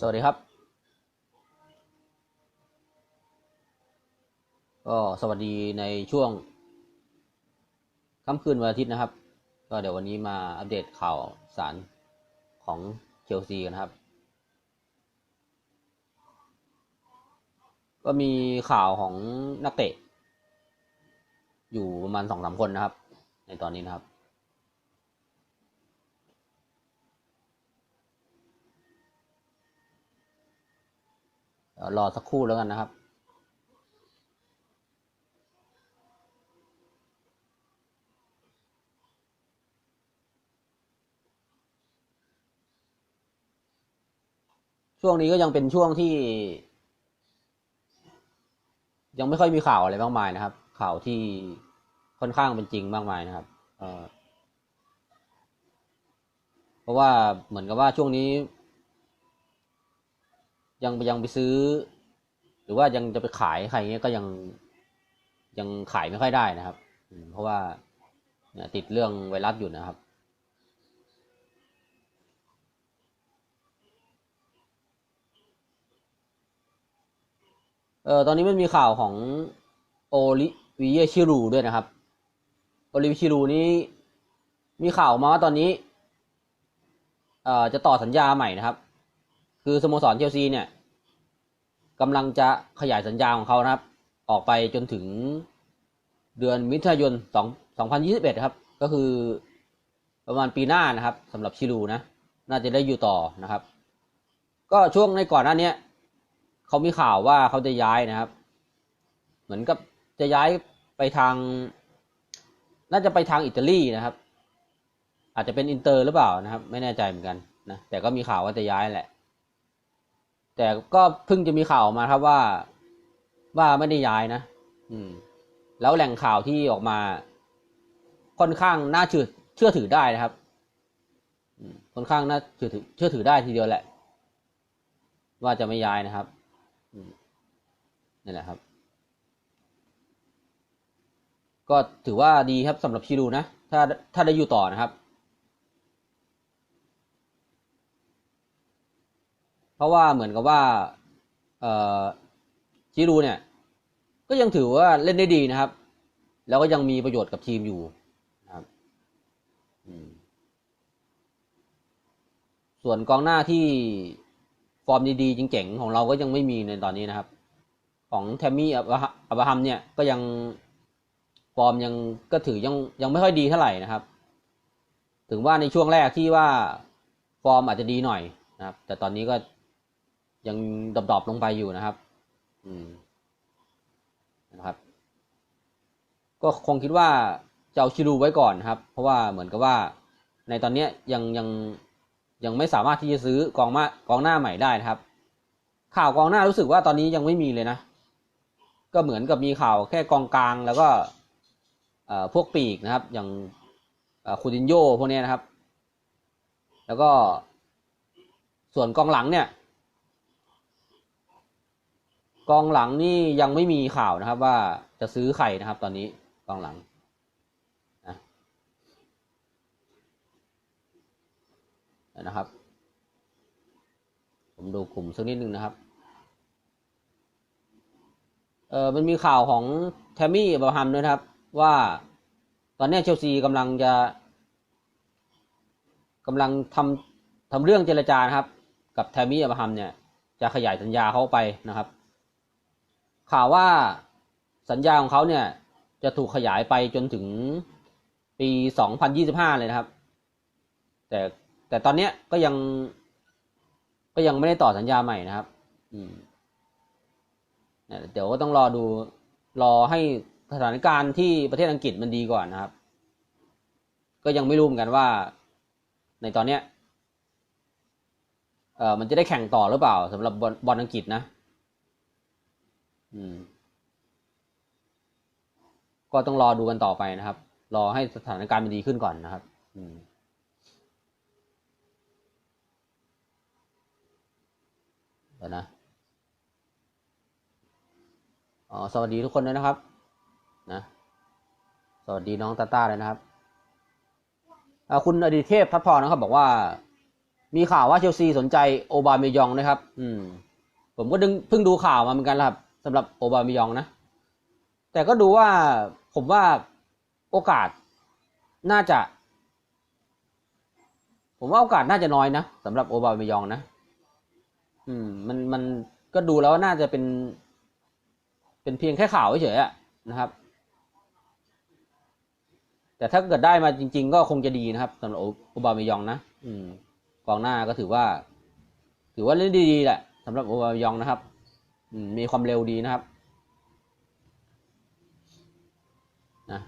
สวัสดีครับ ก็สวัสดีในช่วงค่ำคืนวันอาทิตย์นะครับ ก็เดี๋ยววันนี้มาอัปเดตข่าวสารของเชลซีกันนะครับ ก็มีข่าวของนักเตะ อยู่ประมาณสองสามคนนะครับ ในตอนนี้นะครับ รอสักครู่แล้วกันนะครับ ช่วงนี้ก็ยังเป็นช่วงที่ ยังไม่ค่อยมีข่าวอะไรมากมายนะครับ ข่าวที่ค่อนข้างเป็นจริงมากมายนะครับเพราะว่าเหมือนกับว่าช่วงนี้ ยังยังไปซื้อ หรือว่ายังจะไปขายใครเงี้ยก็ยังยังขายไม่ค่อยได้นะครับ เพราะว่าเนี่ยติดเรื่องไวรัสอยู่นะครับเออตอนนี้มันมีข่าวของโอลิวิเยชิรูด้วยนะครับ โอลิวิชิรูนี้มีข่าวมาว่าตอนนี้เอ่อจะต่อสัญญาใหม่นะครับ คือสโมสรเชลซีเนี่ยกำลังจะขยายสัญญาของเขานะครับ ออกไปจนถึงเดือนมิถุนายน2 2021 ครับ ก็คือประมาณปีหน้านะครับสำหรับชิลูนะ น่าจะได้อยู่ต่อนะครับ ก็ช่วงในก่อนหน้านี้เขามีข่าวว่าเขาจะย้ายนะครับ เหมือนกับจะย้ายไปทาง น่าจะไปทางอิตาลีนะครับ อาจจะเป็นอินเตอร์หรือเปล่านะครับ ไม่แน่ใจเหมือนกันนะแต่ก็มีข่าวว่าจะย้ายแหละ แต่ก็เพิ่งจะมีข่าวออกมาครับว่าว่าไม่ได้ย้ายนะ อืม แล้วแหล่งข่าวที่ออกมา ค่อนข้างน่าเชื่อเชื่อถือได้นะครับค่อนข้างน่าเชื่อถือเชื่อถือได้ทีเดียวแหละ ว่าจะไม่ย้ายนะครับนั่นแหละครับ ก็ถือว่าดีครับสำหรับชิลูนะ ถ้าถ้าได้อยู่ต่อนะครับ เพราะว่าเหมือนกับว่าเอ่อชิลูเนี่ย ก็ยังถือว่าเล่นได้ดีนะครับ แล้วก็ยังมีประโยชน์กับทีมอยู่นะครับส่วนกองหน้าที่ฟอร์มดีๆจริงเจ๋งๆของเราก็ยังไม่มีในตอนนี้นะครับ ของแทมมี่อับราอับราฮัมเนี่ยก็ยังฟอร์มยังก็ถือยังยังไม่ค่อยดีเท่าไหร่นะครับ ถึงว่าในช่วงแรกที่ว่าฟอร์มอาจจะดีหน่อยนะครับ แต่ตอนนี้ก็ ยังดรอปๆลงไปอยู่นะครับ อืมนะครับ ก็คงคิดว่าจะเอาชิลูไว้ก่อนครับ เพราะว่าเหมือนกับว่า ในตอนเนี้ยยังยังยังไม่สามารถที่จะซื้อกองมากองหน้าใหม่ได้นะครับ ข่าวกองหน้ารู้สึกว่าตอนนี้ยังไม่มีเลยนะ ก็เหมือนกับมีข่าวแค่กองกลางแล้วก็พวกปีกนะครับ อย่างคูตินโยพวกนี้นะครับ แล้วก็ส่วนกองหลังเนี่ย กองหลังนี่ยังไม่มีข่าวนะครับ ว่าจะซื้อใครนะครับ ตอนนี้กองหลังนะนะครับ ผมดูกลุ่มสักนิดนึงนะครับเออมันมีข่าวของแทมมี่อับราฮัมด้วยครับ ว่าตอนนี้เชลซีกำลังจะกำลังทำทำเรื่องเจรจานะครับ กับแทมมี่อับราฮัมเนี่ยจะขยายสัญญาเขาไปนะครับ ข่าวว่าสัญญาของเขาเนี่ยจะถูกขยายไปจนถึงปี 2025 เลยนะครับ แต่แต่ตอนเนี้ยก็ยัง ก็ยังไม่ได้ต่อสัญญาใหม่นะครับ อืมเดี๋ยวก็ต้องรอดูรอให้สถานการณ์ที่ประเทศอังกฤษมันดีก่อนนะครับ ก็ยังไม่รู้เหมือนกันว่า ในตอนเนี้ยเอ่อมันจะได้แข่งต่อหรือเปล่าสำหรับบอลบอลอังกฤษนะ ก็ต้องรอดูกันต่อไปนะครับ รอให้สถานการณ์มันดีขึ้นก่อนนะครับ อืมเดี๋ยวนะอ๋อสวัสดีทุกคนด้วยนะครับ นะ สวัสดีน้องตาต้าเลยนะครับคุณอดิเทพทัพพรนะครับ บอกว่า มีข่าวว่าเชลซีสนใจโอบาเมยองนะครับ อืม ผมก็ดึงเพิ่งดูข่าวมาเหมือนกันครับ สำหรับโอบาเมยองนะ แต่ก็ดูว่าผมว่าโอกาสน่าจะ ผมว่าโอกาสน่าจะน้อยนะสำหรับโอบาเมยองนะ อืม มันมันก็ดูแล้วน่าจะเป็น เป็นเพียงแค่ข่าวเฉยๆนะครับ แต่ถ้าเกิดได้มาจริง ๆ ก็คงจะดีนะครับสำหรับโอบาเมยองนะอืมกองหน้าก็ถือว่า ถือว่าเล่นดีๆแหละสำหรับโอบาเมยองนะครับ มีความเร็วดีนะครับนะ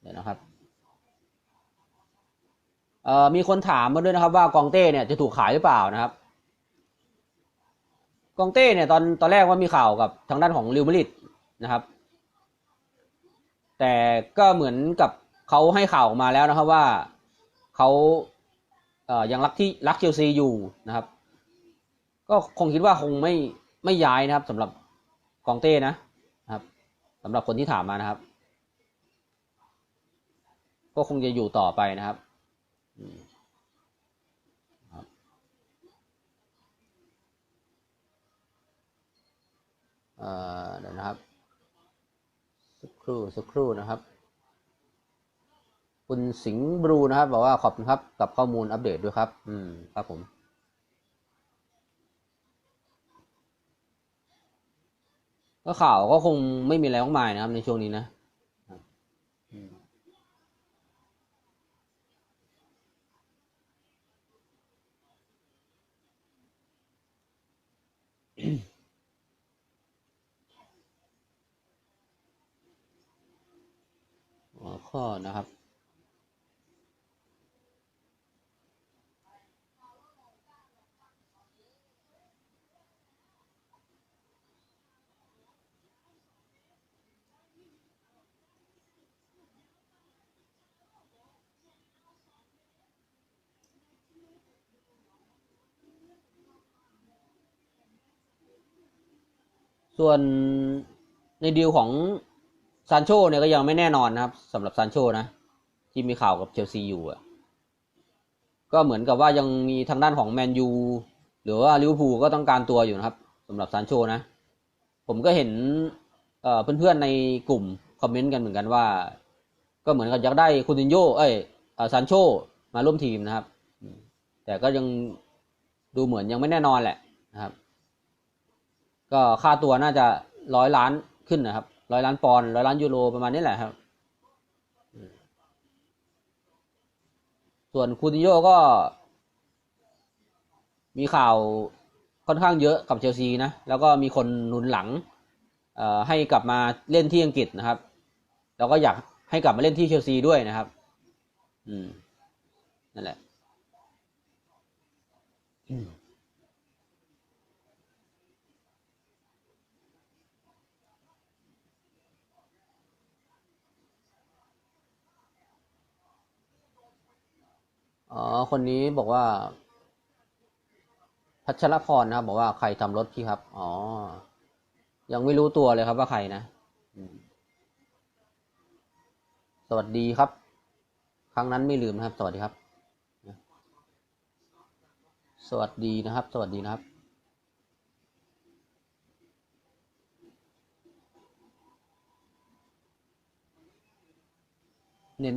เดี๋ยวนะครับเอ่อมีคนถามมาด้วยนะครับว่ากองเต้เนี่ยจะถูกขายหรือเปล่านะครับ กองเต้เนี่ยตอนตอนแรกว่ามีข่าวกับทางด้านของริวมาดริดนะครับ แต่ก็เหมือนกับเขาให้ข่าวออกมาแล้วนะครับว่า เขาเอ่อยังรักที่รักเชลซีอยู่นะครับ ก็คงคิดว่าคงไม่ไม่ย้ายนะครับสำหรับกองเต้นะนะครับสำหรับคนที่ถามมานะครับ ก็คงจะอยู่ต่อไปนะครับอืมครับเอ่อเดี๋ยวนะครับ สักครู่สักครู่นะครับ คุณสิงห์บรูนะครับ บอกว่าขอบคุณครับกับข้อมูลอัปเดตด้วยครับ อืมครับผมก็ข่าวก็คงไม่มีอะไรมากมายนะครับในช่วงนี้นะอืมหัวข้อนะครับ ส่วนในดีลของซานโชเนี่ยก็ยังไม่แน่นอนนะครับสำหรับซานโชนะที่มีข่าวกับเชลซีอยู่อะก็เหมือนกับว่ายังมีทางด้านของแมนยูหรือว่าลิเวอร์พูลก็ต้องการตัวอยู่นะครับสำหรับซานโชนะ ผมก็เห็นเพื่อนๆในกลุ่มคอมเมนต์กันเหมือนกันว่า ก็เหมือนกับอยากได้คูตินโยเอ้ยซานโชมาร่วมทีมนะครับ แต่ก็ยังดูเหมือนยังไม่แน่นอนแหละนะครับ ก็ค่าตัวน่าจะร้อยล้านขึ้นนะครับร้อยล้านปอนด์ร้อยล้านยูโรประมาณนี้แหละครับ ส่วนคูติโยก็ มีข่าวค่อนข้างเยอะกับเชลซีนะ แล้วก็มีคนหนุนหลังให้กลับมาเล่นที่อังกฤษนะครับ แล้วก็อยากให้กลับมาเล่นที่เชลซีด้วยนะครับ อืม นั่นแหละ อืม อ๋อ คนนี้บอกว่า พัชรพรนะครับ บอกว่าใครทำรถพี่ครับ อ๋อ ยังไม่รู้ตัวเลยครับว่าใครนะอืมสวัสดีครับ ครั้งนั้นไม่ลืมนะครับ สวัสดีครับ สวัสดีนะครับ สวัสดีนะครับเน้น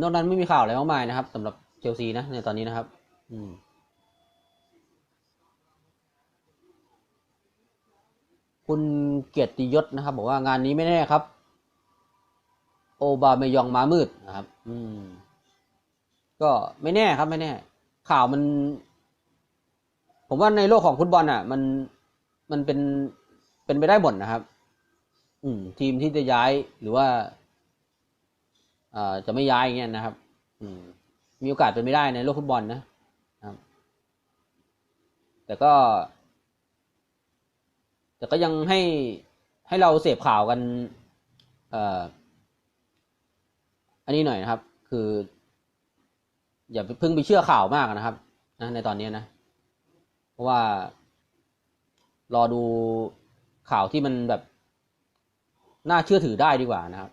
นอกนั้นไม่มีข่าวอะไรมากมายนะครับสำหรับเชลซีนะในตอนนี้นะครับ อืมคุณเกียรติยศนะครับ บอกว่างานนี้ไม่แน่ครับ โอบาเมยองมามืดนะครับ อืม ก็ไม่แน่ครับไม่แน่ ข่าวมัน ผมว่าในโลกของฟุตบอลอะ มันมันเป็นเป็นไปได้หมดนะครับ อืม ทีมที่จะย้ายหรือว่า จะไม่ย้ายอย่างเงี้ยนะครับอมีโอกาสเป็นไม่ได้ในโลกฟุตบอลนะครับแต่ก็ แต่ก็ยังให้ให้เราเสพข่าวกันเออันนี้หน่อยนะครับ คือ อย่าเพิ่งไปเชื่อข่าวมากนะครับนะในตอนนี้นะ เพราะว่า รอดูข่าวที่มันแบบ น่าเชื่อถือได้ดีกว่านะครับ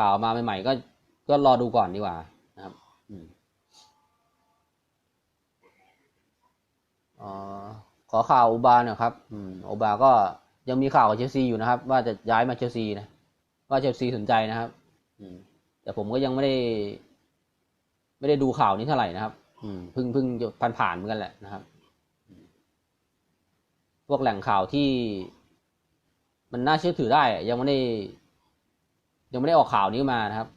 ข่าวมาใหม่ๆก็ก็รอดูก่อนดีกว่านะครับอ๋อขอข่าวอุบาหน่อยครับอืมอุบาก็ยังมีข่าวกับเชลซีอยู่นะครับ ว่าจะย้ายมาเชลซีนะว่าเชลซีสนใจนะครับ อืม แต่ผมก็ยังไม่ได้ ไม่ได้ดูข่าวนี้เท่าไหร่นะครับ อืมเพิ่งเพิ่งผ่านผ่านๆเหมือนกันแหละนะครับ พวกแหล่งข่าวที่ มันน่าเชื่อถือได้อะยังไม่ได้ ยังไม่ได้ออกข่าวนี้มานะครับ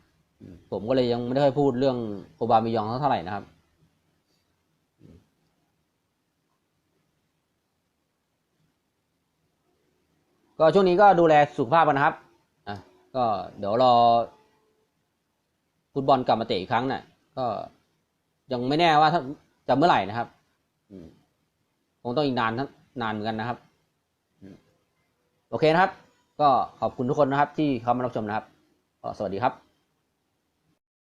อืมผมก็เลยยังไม่ได้ค่อยพูดเรื่องโอบามิยองเท่าไหร่นะครับก็ช่วงนี้ก็ดูแลสุขภาพกันนะครับอะก็เดี๋ยวรอฟุตบอลกลับมาเตะอีกครั้งน่ะ ก็ยังไม่แน่ว่าถ้าจะเมื่อไหร่นะครับอืมคงต้องอีกนานทั้งนานเหมือนกันนะครับอืมโอเคนะครับ ก็ขอบคุณทุกคนนะครับ ที่เข้ามารับชมนะครับก็ สวัสดีครับ